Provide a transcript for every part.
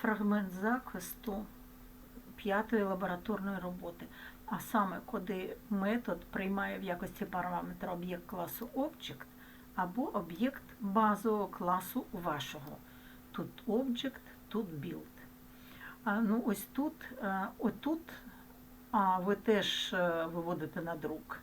фрагмент захисту п'ятої лабораторної роботи. А саме, коли метод приймає в якості параметра об'єкт класу Object або об'єкт базового класу вашого. Тут Object, тут Build. А, ну, ось тут, е, отут, а ви теж е, виводите на друк.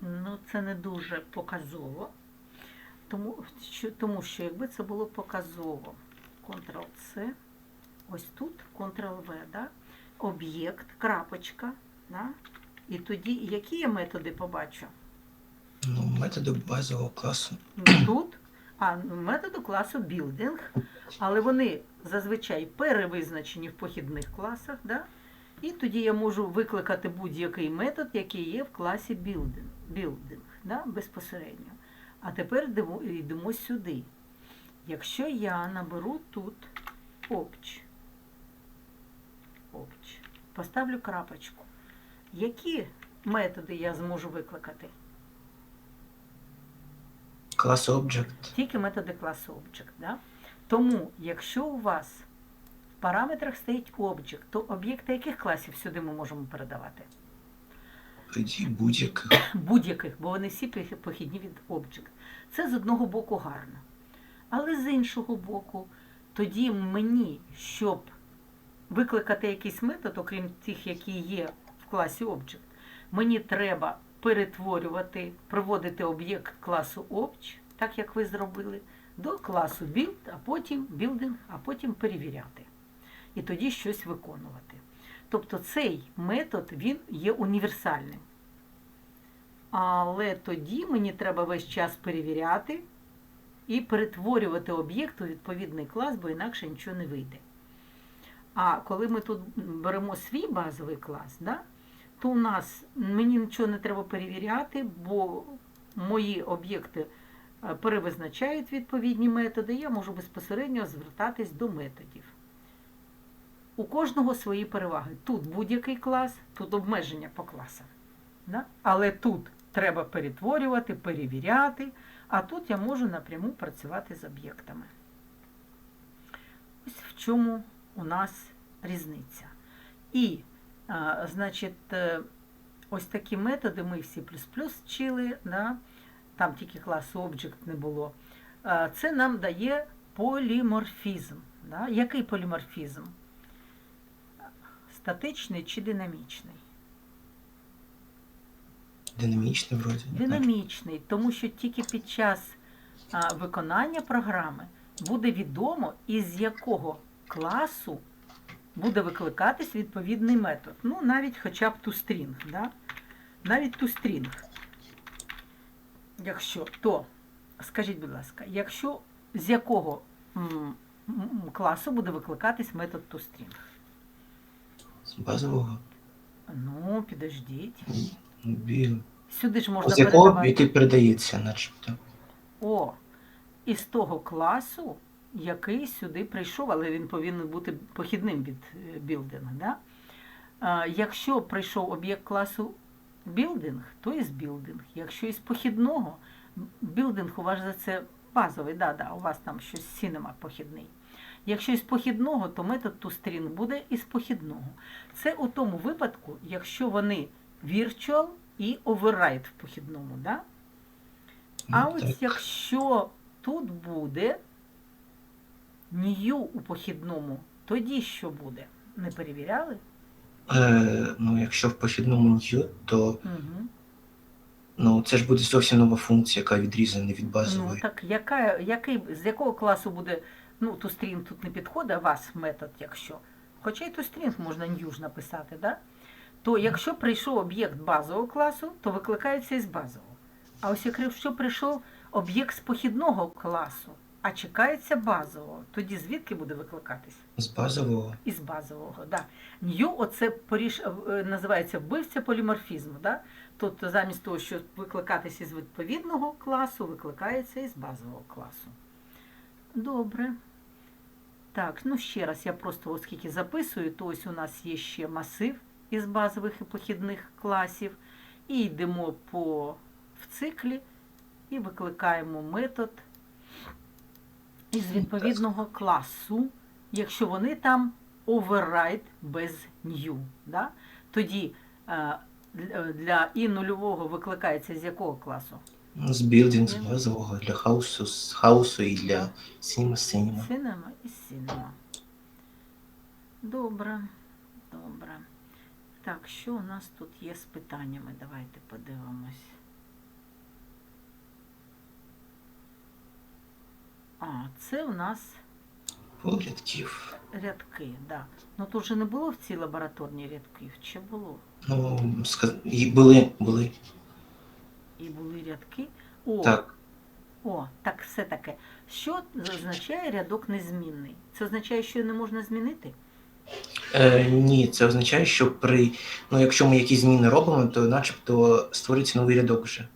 Ну, це не дуже показово. Тому що, тому що якби це було показово, Ctrl-C, ось тут Ctrl-V, да? об'єкт, крапочка, да? і тоді які я методи побачу? Ну, методи базового класу. Тут, а методу класу building, але вони зазвичай перевизначені в похідних класах, да? і тоді я можу викликати будь-який метод, який є в класі building, building да? безпосередньо. А тепер йдемо, сюди. Якщо я наберу тут обч, обч, поставлю крапочку, які методи я зможу викликати? Клас Object. Тільки методи класу Object. Да? Тому, якщо у вас в параметрах стоїть Object, то об'єкти яких класів сюди ми можемо передавати? Будь-який. Будь-яких, бо вони всі похідні від Object. Це з одного боку гарно. Але з іншого боку, тоді мені, щоб викликати якийсь метод, окрім тих, які є в класі Object, мені треба перетворювати, приводити об'єкт класу Obj, так як ви зробили, до класу Build, а потім Building, а потім перевіряти. І тоді щось виконувати. Тобто цей метод він є універсальним. Але тоді мені треба весь час перевіряти і перетворювати об'єкт у відповідний клас, бо інакше нічого не вийде. А коли ми тут беремо свій базовий клас, да, то у нас мені нічого не треба перевіряти, бо мої об'єкти е, перевизначають відповідні методи, я можу безпосередньо звертатись до методів. У кожного свої переваги. Тут будь-який клас, тут обмеження по класам. Да? Але тут треба перетворювати, перевіряти, а тут я можу напряму працювати з об'єктами. Ось в чому у нас різниця. І, а, значить, е, ось такі методи ми в C++ вчили, да? там тільки класу Object не було. А, Це нам дає поліморфізм. Да? Який поліморфізм? Статичний чи динамічний? Динамічний вроді. Динамічний, тому що тільки під час виконання програми буде відомо, із якого класу буде викликатись відповідний метод. Ну, навіть хоча б toString. Да? Навіть toString. Якщо, то, скажіть, будь ласка, якщо з якого м, м, класу буде викликатись метод toString? З базового. Ну, підождіть. Біл. Сюди ж можна З якого, передавати. який передається, начебто. О, із того класу, який сюди прийшов, але він повинен бути похідним від е, білдинг. Да? Якщо прийшов об'єкт класу білдинг, то із білдинг. Якщо із похідного, білдинг у вас за це базовий, да, да, у вас там щось сінема похідний. Якщо із похідного, то метод toString буде із похідного. Це у тому випадку, якщо вони virtual і override в похідному. Да? А Ну, так. якщо тут буде new у похідному, тоді що буде? Не перевіряли? Е, ну, якщо в похідному new, то Угу. ну, це ж буде зовсім нова функція, яка відрізана від Ну базової. так яка, який, з якого класу буде, ну, toString тут не підходить, а вас метод, якщо. Хоча й toString можна new ж написати, да? то якщо прийшов об'єкт базового класу, то викликається із базового. А ось якщо прийшов об'єкт з похідного класу, а чекається базового, тоді звідки буде викликатись? З базового. Із базового, да. Нью оце поріш... е, називається вбивця поліморфізму. Да? Тобто замість того, щоб викликатися із відповідного класу, викликається із базового класу. Добре. Так, ну ще раз, я просто оскільки записую, то ось у нас є ще масив із базових і похідних класів. І йдемо по в циклі і викликаємо метод із відповідного класу якщо вони там override без new. Да? Тоді е, для- і нульового викликається з якого класу? З білдинг, з базового, для хаусу, з хаусу і для сініма. Синема і синема. Добре, добре. Так, що у нас тут є з питаннями? Давайте подивимось. А, це у нас Рядків. рядки, да. Ну тут же не було в цій лабораторній рядків, чи було? Ну, ска- і були, були. І були рядки. О, Так. О, так все таке. Що означає рядок незмінний? Це означає, що його не можна змінити? Е, ні, це означає, що при. Ну, якщо ми якісь зміни робимо, то начебто створюється новий рядок вже.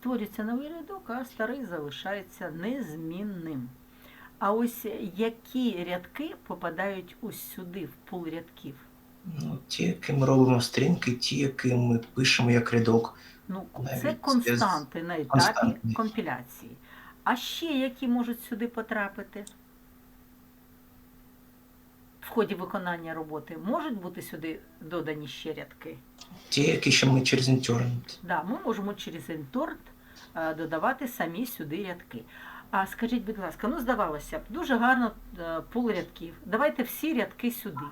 Створюється новий рядок, а старий залишається незмінним. А ось які рядки попадають ось сюди, в пул рядків? Ну, ті, які ми робимо стрінки, ті, які ми пишемо як рядок. Ну, Навіть це константи на етапі константи. компіляції. А ще які можуть сюди потрапити? В ході виконання роботи можуть бути сюди додані ще рядки? Ті, які ще ми через інтернет. Да, ми можемо через інторт е, додавати самі сюди рядки. А скажіть, будь ласка, ну здавалося б, дуже гарно е, пул рядків. Давайте всі рядки сюди.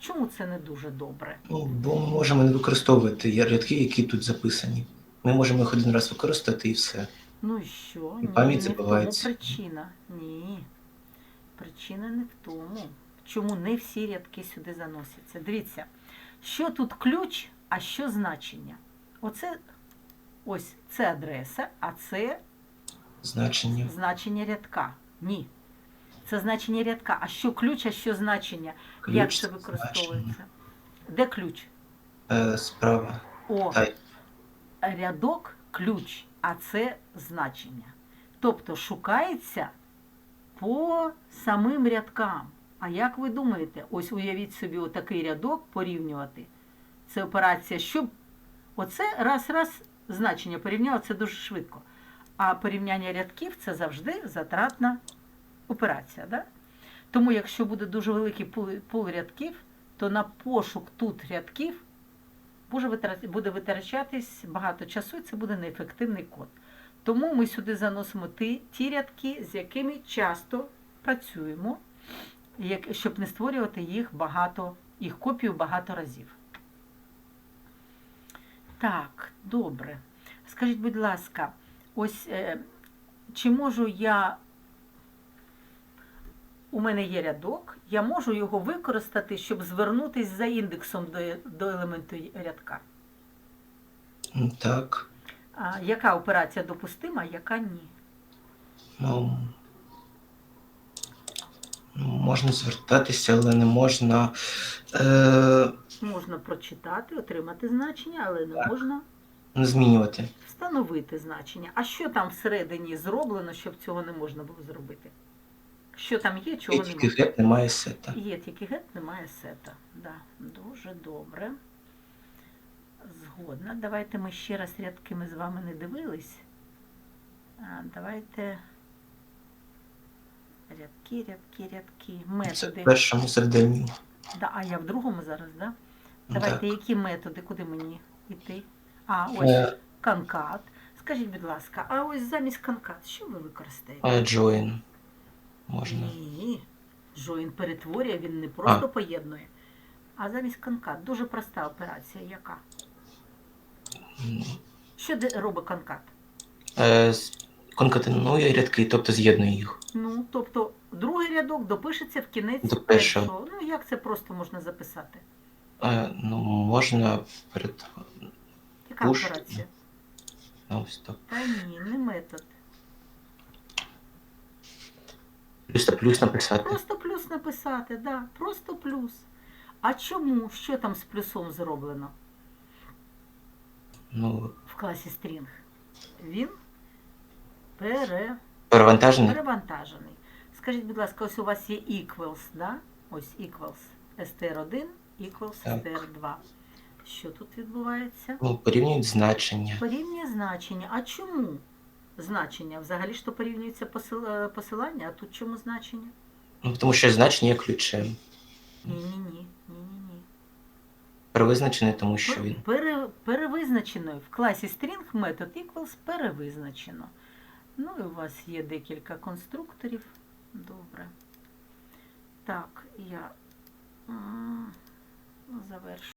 Чому це не дуже добре? Ну, бо ми можемо не використовувати рядки, які тут записані. Ми можемо їх один раз використати і все. Ну і що? І пам'ять забувається. причина. Ні. Причина не в тому. Чому не всі рядки сюди заносяться. Дивіться, що тут ключ, а що значення. Оце ось це адреса, а це Значення. значення рядка. Ні. Це значення рядка. А що ключ, а що значення? Ключ Як це використовується? Де ключ? Е, справа. О, Та- рядок ключ, а це значення. Тобто шукається по самим рядкам. А як ви думаєте, ось уявіть собі отакий рядок порівнювати. Це операція, щоб оце раз-раз значення порівняла, це дуже швидко. А порівняння рядків це завжди затратна операція. Да? Тому якщо буде дуже великий пул, пул рядків, то на пошук тут рядків буде витрачатись багато часу, і це буде неефективний код. Тому ми сюди заносимо ті, ті рядки, з якими часто працюємо, щоб не створювати їх багато, їх копію багато разів. Так, добре. Скажіть, будь ласка, ось е, чи можу я. У мене є рядок, я можу його використати, щоб звернутися за індексом до, до елементу рядка. Так. А яка операція допустима, яка ні? Ну, ну, можна звертатися, але не можна. Е, Можна прочитати, отримати значення, але не Так. можна не змінювати. встановити значення. А що там всередині зроблено, щоб цього не можна було зробити? Що там є, чого тільки немає? гет немає сета. Є тільки гет, немає сета. Да, дуже добре. Згодна. Давайте ми ще раз рядки ми з вами не дивились. А, давайте. Рядки, рядки, рядки. Це в першому завданні. Да, а я в другому зараз, да? Давайте, Так. які методи, куди мені йти? А, ось Е, канкат. Скажіть, будь ласка, а ось замість канкат, що ви використаєте? е, join. Можна. Ні. Join перетворює, він не просто поєднує. А замість канкат дуже проста операція. Яка? Що робить канкат? Е, конкатенує рядки, тобто з'єднує їх. Ну, тобто, другий рядок допишеться в кінець До першого. першого. Ну, як це просто можна записати? Е, ну, можна перед. Яка Push. операція? Ось так. Та ні, не метод. Плюс та плюс написати. Просто плюс написати, да, просто плюс. А чому? Що там з плюсом зроблено Ну, в класі стрінг? Він пере, перевантажений. перевантажений. Скажіть, будь ласка, ось у вас є equals, да? Ось equals str1 equals Так. str2. Що тут відбувається? Ну, порівнюють значення. Порівнює значення. А чому значення? Взагалі ж то порівнюється посил- е, посилання, а тут чому значення? Ну, тому що значення є ключем. Ні-ні-ні. Ні-ні-ні. Перевизначений, тому що він. Пере, перевизначено в класі string метод equals перевизначено. Ну і у вас є декілька конструкторів. Добре. Так, я м, завершу.